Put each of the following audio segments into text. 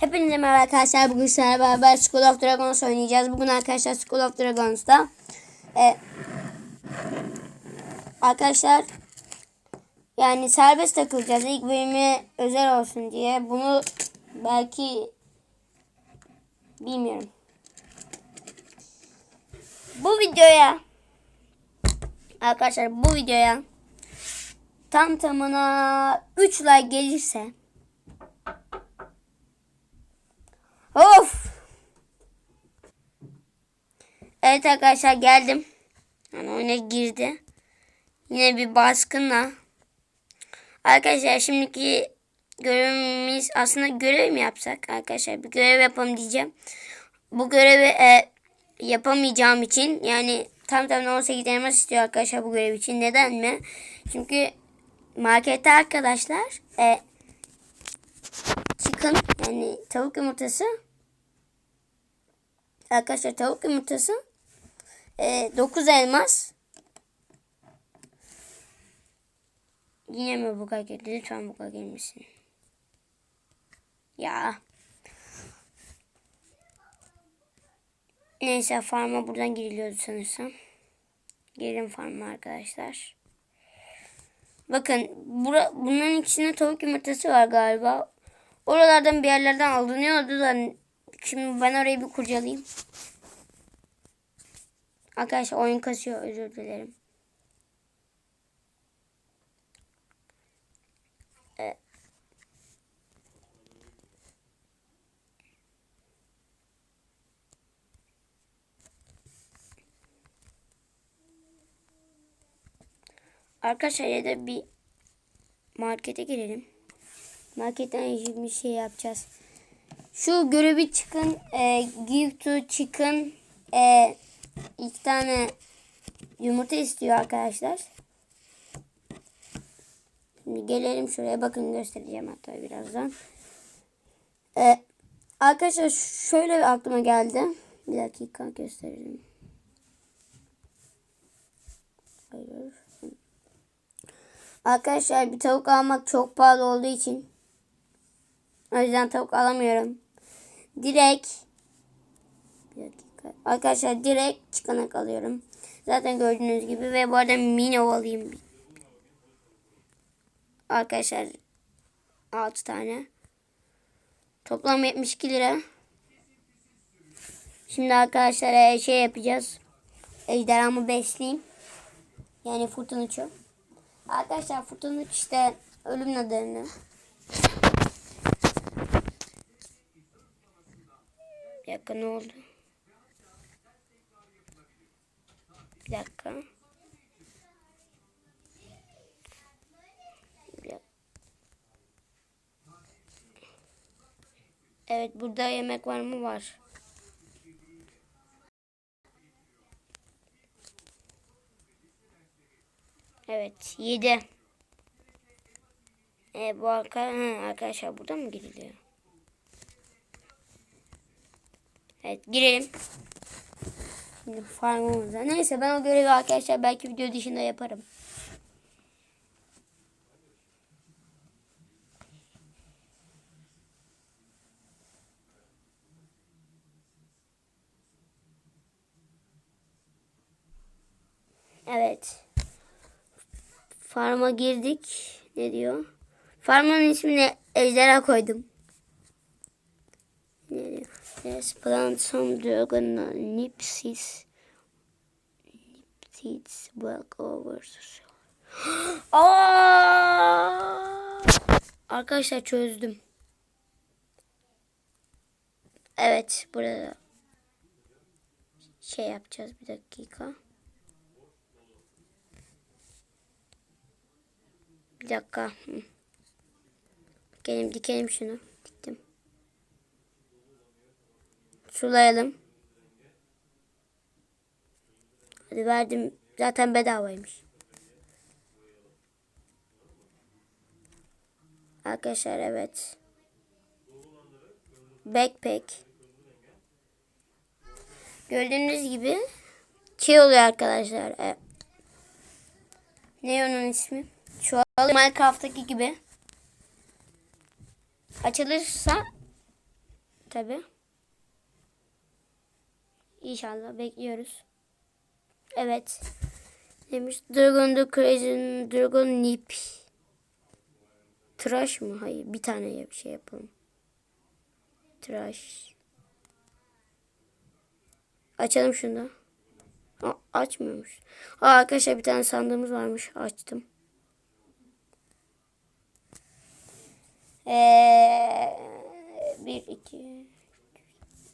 Hepinize merhaba arkadaşlar. Bugün sizlerle beraber School of Dragons oynayacağız. Bugün arkadaşlar School of Dragons'ta e, arkadaşlar yani serbest takılacağız. İlk bölümü özel olsun diye. Bunu belki bilmiyorum. Bu videoya arkadaşlar bu videoya tam tamına 3 like gelirse Of. Evet arkadaşlar geldim. Yani oyuna girdi. Yine bir baskınla. Arkadaşlar şimdiki görevimiz aslında görev mi yapsak arkadaşlar bir görev yapalım diyeceğim. Bu görevi e, yapamayacağım için yani tam tamına 18 elmas istiyor arkadaşlar bu görev için. Neden mi? Çünkü markette arkadaşlar e, chicken yani tavuk yumurtası. Arkadaşlar tavuk yumurtası e, 9 elmas. Yine mi bu kadar geldi? Lütfen bu kadar gelmesin. Ya. Neyse farma buradan giriliyordu sanırsam. Girelim farma arkadaşlar. Bakın bura, bunların ikisinde tavuk yumurtası var galiba Oralardan bir yerlerden alınıyordu da şimdi ben orayı bir kurcalayayım. Arkadaşlar oyun kasıyor özür dilerim. Evet. Arkadaşlar ya da bir markete girelim. Marketten bir şey yapacağız. Şu görevi çıkın. E, give to chicken. E, iki tane yumurta istiyor arkadaşlar. Şimdi gelelim şuraya. Bakın göstereceğim hatta birazdan. E, arkadaşlar şöyle aklıma geldi. Bir dakika gösterelim. Hayır. Arkadaşlar bir tavuk almak çok pahalı olduğu için o yüzden tavuk alamıyorum. Direkt bir dakika. Arkadaşlar direkt çıkanak alıyorum. Zaten gördüğünüz gibi ve bu arada mini alayım. Arkadaşlar 6 tane. Toplam 72 lira. Şimdi arkadaşlar şey yapacağız. Ejderhamı besleyeyim. Yani fırtına uçuyor. Arkadaşlar fırtına işte ölüm nedeni. Ne oldu? Bir dakika. Evet burada yemek var mı? Var. Evet 7. E, bu arka, ha, arkadaşlar burada mı giriliyor? Evet girelim. Şimdi farmımıza. Neyse ben o görevi arkadaşlar belki video dışında yaparım. Evet. Farma girdik. Ne diyor? Farmanın ismini ejderha koydum. Plant some dragon nip seeds. Nip seeds work over. Arkadaşlar çözdüm. Evet burada şey yapacağız bir dakika. Bir dakika. Gelin dikelim şunu. Sulayalım. Hadi verdim. Zaten bedavaymış. Arkadaşlar evet. Backpack. Gördüğünüz gibi şey oluyor arkadaşlar. E, ne onun ismi? An Minecraft'taki gibi açılırsa tabi. İnşallah bekliyoruz. Evet. Demiş Dragon the Crazy Dragon Nip. Tıraş mı? Hayır. Bir tane bir şey yapalım. Tıraş. Açalım şunu da. Aa, açmıyormuş. Aa, arkadaşlar bir tane sandığımız varmış. Açtım. Ee, bir iki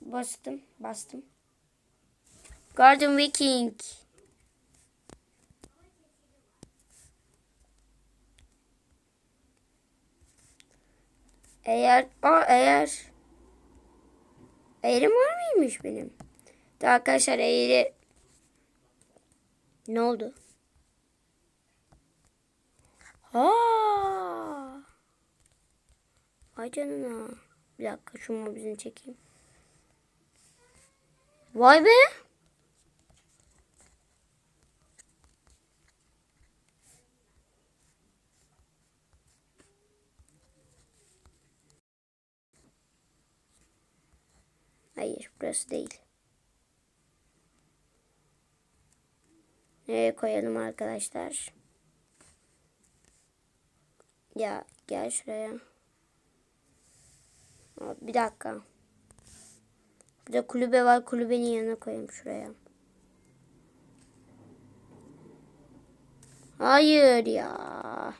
bastım bastım. Garden Viking. Eğer aa eğer eğrim var mıymış benim? De arkadaşlar eğri ne oldu? Ha! Vay canına. Bir dakika şu mobizini çekeyim. Vay be. Hayır burası değil. Nereye koyalım arkadaşlar? Ya gel şuraya. Bir dakika. Burada kulübe var. Kulübenin yanına koyayım şuraya. Hayır ya.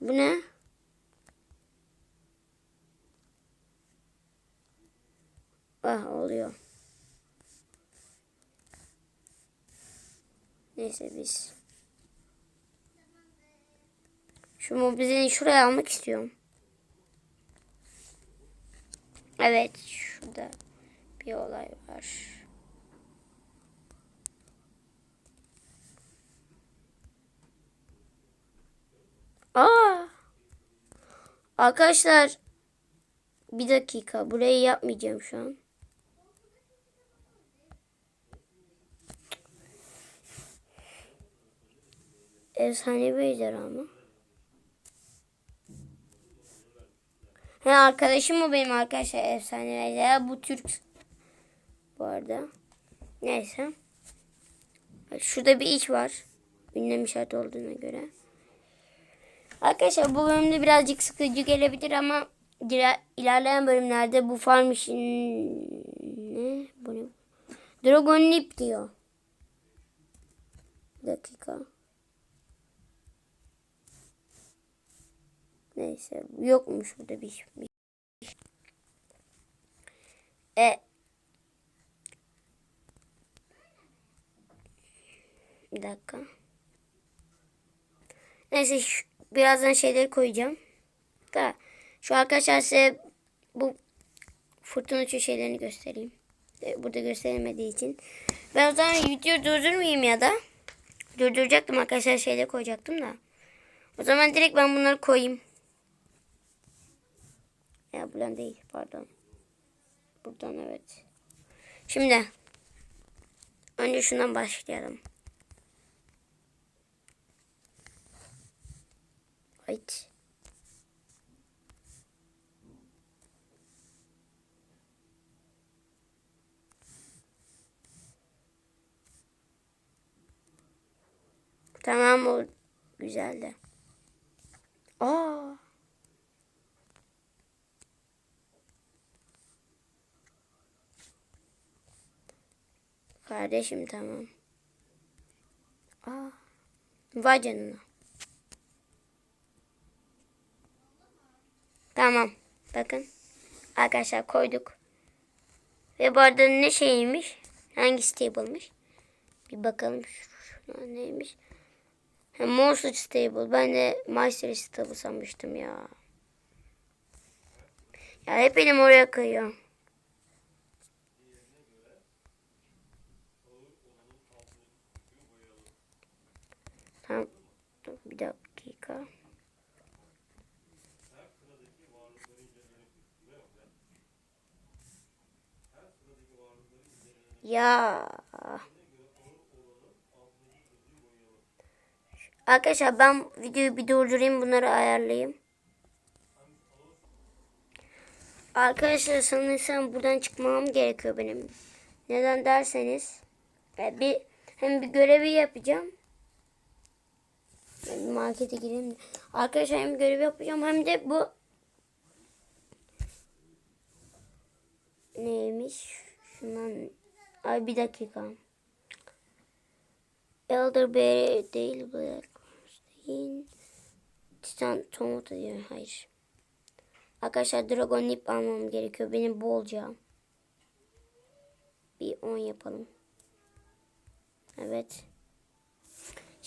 Bu ne? Ah oluyor. Neyse biz. Şu mobizeni şuraya almak istiyorum. Evet şurada bir olay var. Aa! Arkadaşlar bir dakika burayı yapmayacağım şu an. Efsane bir ejderha mı? He arkadaşım mı benim arkadaşlar efsane ejderha bu Türk bu arada. Neyse. Şurada bir iç var. Ünlem işareti olduğuna göre. Arkadaşlar bu bölümde birazcık sıkıcı gelebilir ama ilerleyen bölümlerde bu farm işin ne? Bu ne? Dragon Nip diyor. Bir dakika. Neyse yokmuş burada bir şey. E Bir dakika. Neyse şu, birazdan şeyleri koyacağım. Da şu arkadaşlar size bu fırtına uçu şeylerini göstereyim. E, Burada gösterilmediği için. Ben o zaman video durdurmayayım ya da durduracaktım arkadaşlar şeyleri koyacaktım da. O zaman direkt ben bunları koyayım. Ya buradan değil pardon. Buradan evet. Şimdi önce şundan başlayalım. Hayt. Tamam o güzeldi. Aa. Kardeşim tamam. Aa. Vay canına. Tamam. Bakın. Arkadaşlar koyduk. Ve bu arada ne şeymiş? Hangi stable'mış? Bir bakalım şuna neymiş? Ha, Monster Stable. Ben de Master Stable sanmıştım ya. Ya hep elim oraya kayıyor. Dur bir dakika. Ya. Arkadaşlar ben videoyu bir durdurayım bunları ayarlayayım. Arkadaşlar sanırsam buradan çıkmam gerekiyor benim. Neden derseniz e, bir hem bir görevi yapacağım. Markete gireyim. de. Arkadaşlar hem görevi yapacağım hem de bu neymiş? Şundan ay bir dakika. Elderberry değil Black değil. Titan Tomato diyor. Hayır. Arkadaşlar Dragon Nip almam gerekiyor. Benim bolca. Bir 10 yapalım. Evet.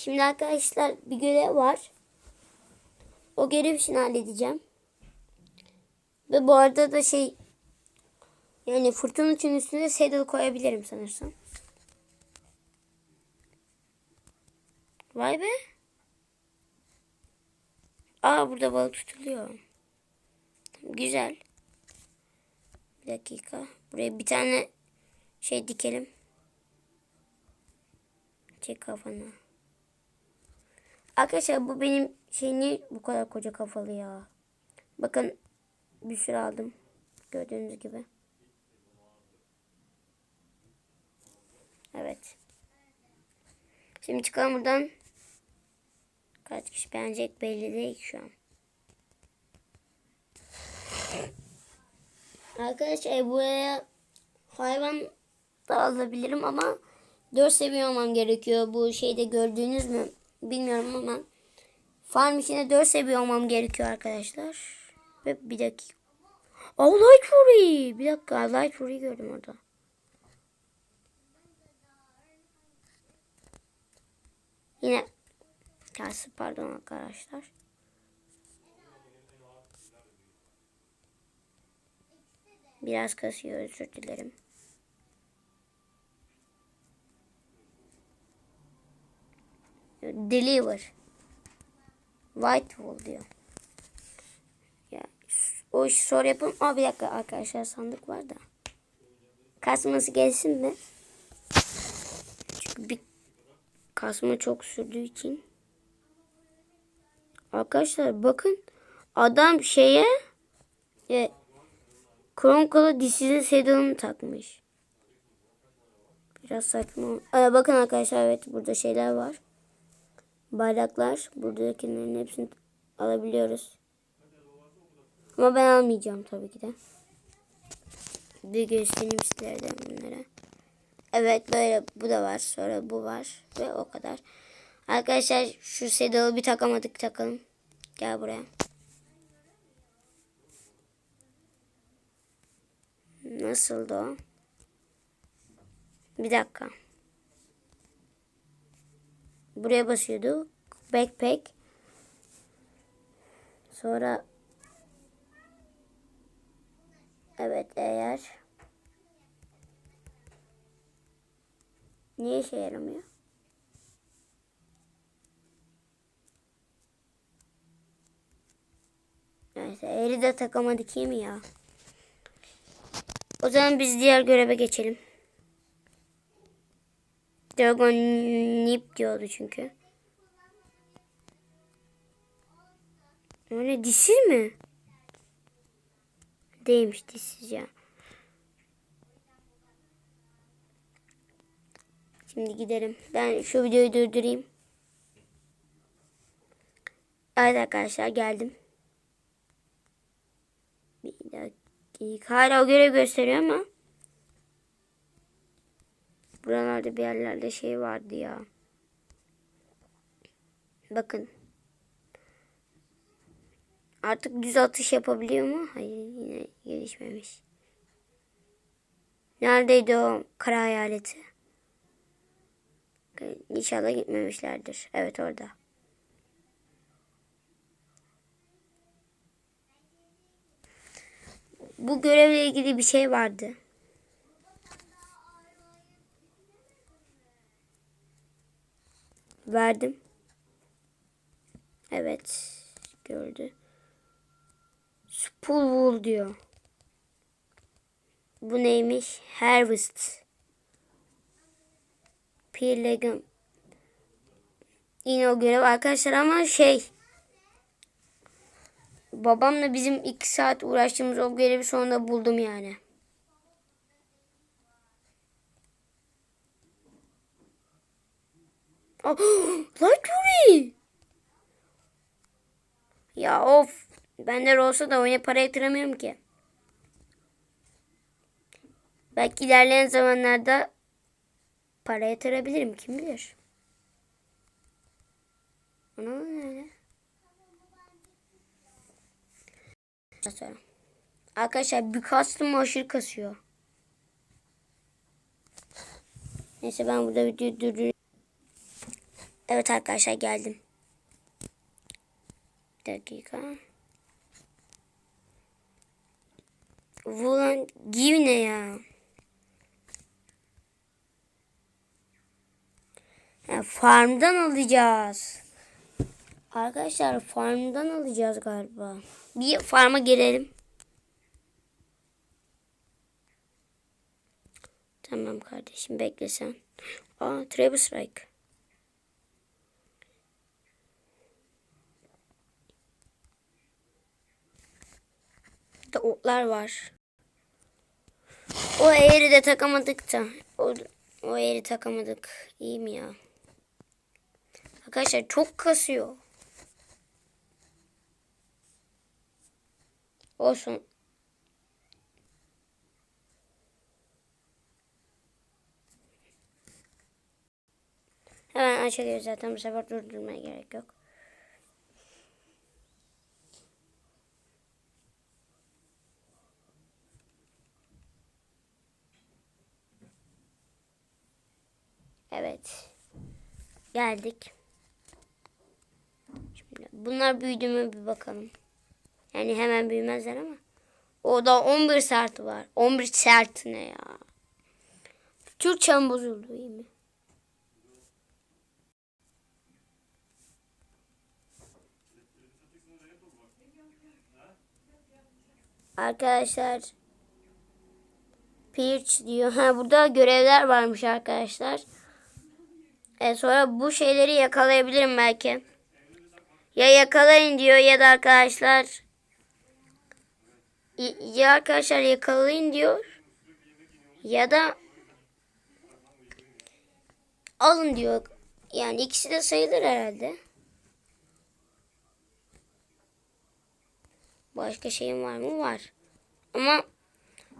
Şimdi arkadaşlar bir görev var. O görev için halledeceğim. Ve bu arada da şey yani fırtına için üstüne saddle koyabilirim sanırsam. Vay be. Aa burada balık tutuluyor. Güzel. Bir dakika. Buraya bir tane şey dikelim. Çek kafanı. Arkadaşlar bu benim şey niye bu kadar koca kafalı ya. Bakın bir sürü aldım. Gördüğünüz gibi. Evet. Şimdi çıkalım buradan. Kaç kişi beğenecek belli değil şu an. Arkadaşlar buraya hayvan da alabilirim ama 4 seviye olmam gerekiyor. Bu şeyde gördüğünüz mü bilmiyorum ama farm içinde 4 seviye olmam gerekiyor arkadaşlar. Ve bir dakika. Oh Light Fury. Bir dakika Light Fury gördüm orada. Yine tersi pardon arkadaşlar. Biraz kasıyor özür dilerim. Deliver. White Wall diyor. Ya o işi sonra yapalım. Aa bir dakika arkadaşlar sandık var da. Kasması gelsin mi? Çünkü bir kasma çok sürdüğü için. Arkadaşlar bakın adam şeye e, Kronkolu dişsiz sedalını takmış. Biraz saçma. Aa, bakın arkadaşlar evet burada şeyler var. Bayraklar. Buradakilerin hepsini alabiliyoruz. Ama ben almayacağım tabii ki de. Bir göstereyim sizlere de bunlara. Evet böyle bu da var. Sonra bu var. Ve o kadar. Arkadaşlar şu sedalı bir takamadık takalım. Gel buraya. Nasıldı o? Bir dakika. Buraya basıyordu. Backpack. Sonra Evet eğer Niye işe yaramıyor? Neyse eğri de takamadık iyi mi ya? O zaman biz diğer göreve geçelim. Dragon Nip diyordu çünkü. Ne dişsiz mi? Değilmiş dişsiz ya. Şimdi gidelim. Ben şu videoyu durdurayım. Evet arkadaşlar geldim. Bir dakika. Hala o görev gösteriyor ama. Buralarda bir yerlerde şey vardı ya. Bakın. Artık düz atış yapabiliyor mu? Hayır yine gelişmemiş. Neredeydi o kara hayaleti? İnşallah gitmemişlerdir. Evet orada. Bu görevle ilgili bir şey vardı. Verdim. Evet. Gördü. Spool diyor. Bu neymiş? Harvest. Peer Yine o görev arkadaşlar ama şey babamla bizim iki saat uğraştığımız o görevi sonunda buldum yani. Light Fury! Ya of. Bende olsa da oyuna para yatıramıyorum ki. Belki ilerleyen zamanlarda para yatırabilirim kim bilir. Ana öyle. Sonra. Arkadaşlar bir kastım aşırı kasıyor. Neyse ben burada videoyu durduruyorum. Evet arkadaşlar geldim. Bir dakika. Vulan gibi ne ya? Ha, farmdan alacağız. Arkadaşlar farmdan alacağız galiba. Bir farma girelim. Tamam kardeşim bekle sen. Aa Travis Strike. Da otlar var. O eğri de takamadık da. O, o eğri takamadık. İyi mi ya? Arkadaşlar çok kasıyor. Olsun. Hemen açılıyor zaten bu sefer durdurmaya gerek yok. Evet. Geldik. Şimdi bunlar büyüdü mü bir bakalım. Yani hemen büyümezler ama. O da 11 saat var. 11 saat ne ya? Türkçem bozuldu iyi mi? Arkadaşlar Peach diyor. Ha burada görevler varmış arkadaşlar. E sonra bu şeyleri yakalayabilirim belki. Ya yakalayın diyor ya da arkadaşlar ya arkadaşlar yakalayın diyor ya da alın diyor. Yani ikisi de sayılır herhalde. Başka şeyim var mı? Var. Ama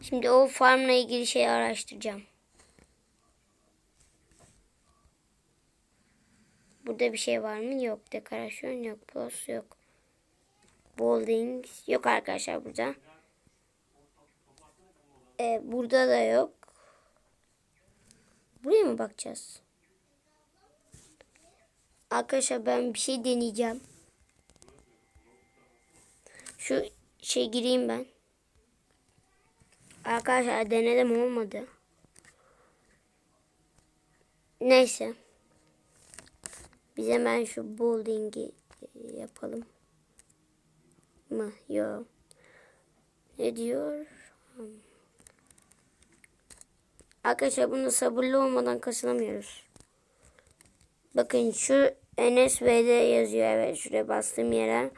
şimdi o farmla ilgili şeyi araştıracağım. Burada bir şey var mı? Yok. Dekorasyon yok. Plus yok. Bowling yok arkadaşlar burada. Ee, burada da yok. Buraya mı bakacağız? Arkadaşlar ben bir şey deneyeceğim. Şu şey gireyim ben. Arkadaşlar denedim olmadı. Neyse. Biz hemen şu bowling'i yapalım. Mı? Yok. Ne diyor? Arkadaşlar bunu sabırlı olmadan kasılamıyoruz. Bakın şu NSV'de yazıyor. Evet şuraya bastığım yere.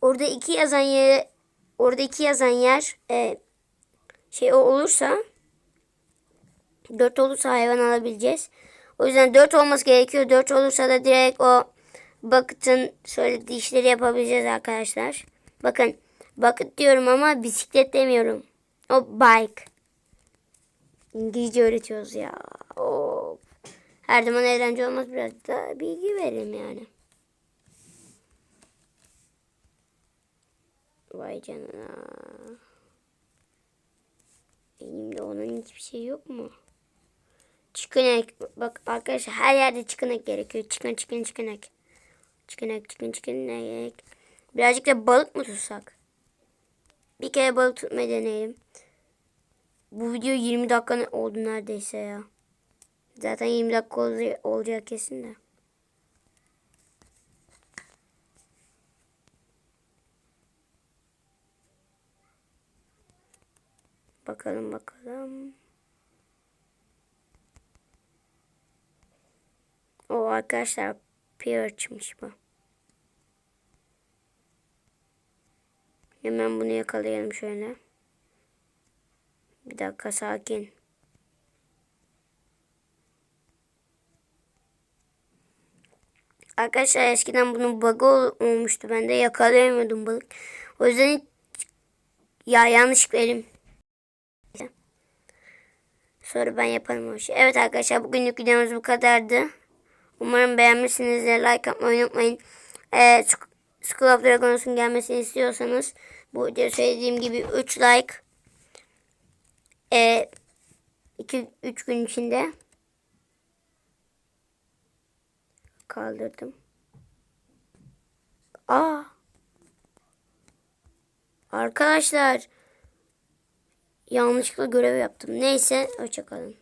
Orada iki yazan yere orada iki yazan yer e, şey olursa dört olursa hayvan alabileceğiz. O yüzden dört olması gerekiyor. Dört olursa da direkt o Bucket'ın söylediği işleri yapabileceğiz arkadaşlar. Bakın Bucket diyorum ama bisiklet demiyorum. O bike. İngilizce öğretiyoruz ya. O her zaman eğlence olmaz biraz da bilgi verelim yani. Vay canına. Elimde onun hiçbir şey yok mu? Çıkınek. Bak arkadaşlar her yerde çıkınek gerekiyor. Çıkın çıkın çıkınek. Çıkınek çıkın çıkınek. Birazcık da balık mı tutsak? Bir kere balık tutmayı deneyelim. Bu video 20 dakika oldu neredeyse ya. Zaten 20 dakika olacak kesin de. Bakalım bakalım. O arkadaşlar Pearch'mış bu. Hemen bunu yakalayalım şöyle. Bir dakika sakin. Arkadaşlar eskiden bunun bug'ı ol- olmuştu. Ben de yakalayamıyordum balık. O yüzden ya yanlış verim. Sonra ben yaparım o işi. Evet arkadaşlar bugünlük videomuz bu kadardı. Umarım beğenmişsinizdir. Like atmayı unutmayın. Ee, School of Dragons'un gelmesini istiyorsanız bu videoda söylediğim gibi 3 like 2 3 gün içinde kaldırdım. Aa. Arkadaşlar yanlışlıkla görev yaptım. Neyse hoşçakalın.